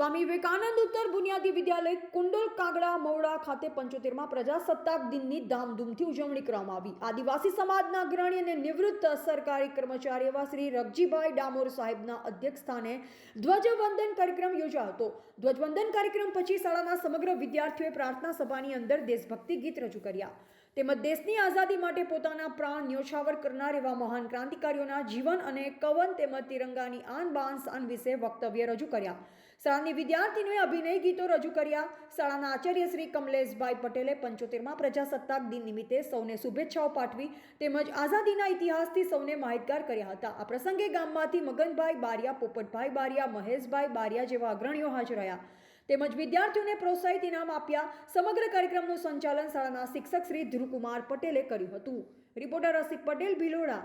સ્વામી વિવેકાનંદ ઉત્તર બુનિયાદી વિદ્યાલય કુંડલ કાગડા મવડા ખાતે પંચોતેરમાં પ્રજાસત્તાક દિનની ધામધૂમથી ઉજવણી કરવામાં આવી. આદિવાસી સમાજના અગ્રણી અને નિવૃત્ત સરકારી કર્મચારી એવા શ્રી રગજીભાઈ ડામોર સાહેબના અધ્યક્ષ સ્થાને ધ્વજવંદન કાર્યક્રમ યોજાયો હતો. ધ્વજવંદન કાર્યક્રમ પછી શાળાના સમગ્ર વિદ્યાર્થીઓએ પ્રાર્થના સભાની અંદર દેશભક્તિ ગીત રજૂ કર્યા. તેમજ દેશની આઝાદી માટે પોતાના પ્રાણ ન્યોછાવર કરનાર એવા મહાન ક્રાંતિકારીઓના જીવન અને કવન તેમજ તિરંગાની આન બાન શાન વિશે વક્તવ્ય રજૂ કર્યા. શાળાની વિદ્યાર્થીનીઓએ અભિનય ગીતો રજૂ કર્યા. શાળાના આચાર્ય શ્રી કમલેશભાઈ પટેલે પંચોતેરમાં પ્રજાસત્તાક દિન નિમિત્તે સૌને શુભેચ્છાઓ પાઠવી તેમજ આઝાદીના ઇતિહાસથી સૌને માહિતગાર કર્યા હતા. આ પ્રસંગે ગામમાંથી મગનભાઈ બારિયા, પોપટભાઈ બારિયા, મહેશભાઈ બારિયા જેવા અગ્રણીઓ હાજર રહ્યા. તેમજ વિદ્યાર્થીઓને પ્રોત્સાહિત ઇનામ આપ્યા. સમગ્ર કાર્યક્રમનું સંચાલન શાળાના શિક્ષક શ્રી ધ્રુવકુમાર પટેલે કર્યું હતું. રિપોર્ટર રસિક પટેલ, ભિલોડા.